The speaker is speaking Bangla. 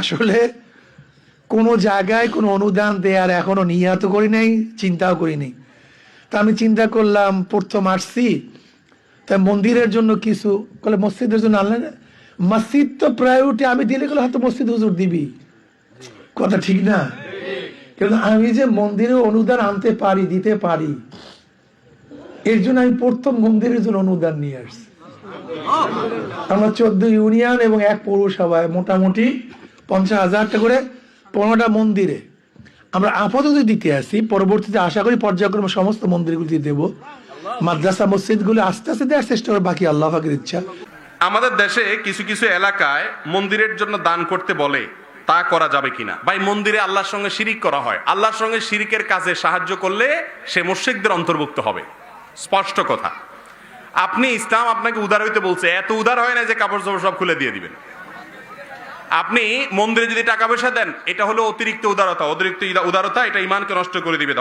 আসলে কোনো জায়গায় কোনো অনুদান দেওয়ার এখনও নিয়াত করি নাই, চিন্তাও করি তা আমি চিন্তা করলাম, প্রথম আসছি তাই মন্দিরের জন্য কিছু, বলে মসজিদের জন্য আনলেন? মসজিদ তো প্রায়োরিটি আমি দিলে গেলে হয়তো মসজিদ হুজুর দিবি। কথা ঠিক না? কিন্তু আমি যে মন্দিরে অনুদান আনতে পারি, দিতে পারি, এর জন্য আমি প্রথম মন্দিরের জন্য অনুদান নিয়ে আসছি। আমরা চোদ্দ ইউনিয়ন এবং এক পৌরসভায় মোটামুটি পঞ্চাশ হাজার টাকা করে পনেরোটা মন্দিরে। আমরা আপাতত দিতে আসি, পরবর্তীতে আশা করি পর্যায়ক্রমে সমস্ত মন্দিরগুলিতে দেব। মাদ্রাসা, মসজিদগুলো আস্তে আস্তে দেওয়ার চেষ্টা করে বাকি আল্লাহ ইচ্ছা। আমাদের দেশে কিছু কিছু এলাকায় মন্দিরের জন্য দান করতে বলে, তা করা যাবে কিনা? ভাই, মন্দিরে আল্লাহর সঙ্গে শিরিক করা হয়। আল্লাহর সঙ্গে শিরিকের কাজে সাহায্য করলে সে মুর্শিকদের অন্তর্ভুক্ত হবে। স্পষ্ট কথা। আপনি ইসলাম আপনাকে উদার হইতে বলছে, এত উদার হয় না যে কাপড় চোপড় সব খুলে দিয়ে দিবেন। আপনি মন্দিরে যদি টাকা পয়সা দেন, এটা হলো অতিরিক্ত উদারতা। অতিরিক্ত উদারতা এটা ইমানকে নষ্ট করে দিবে।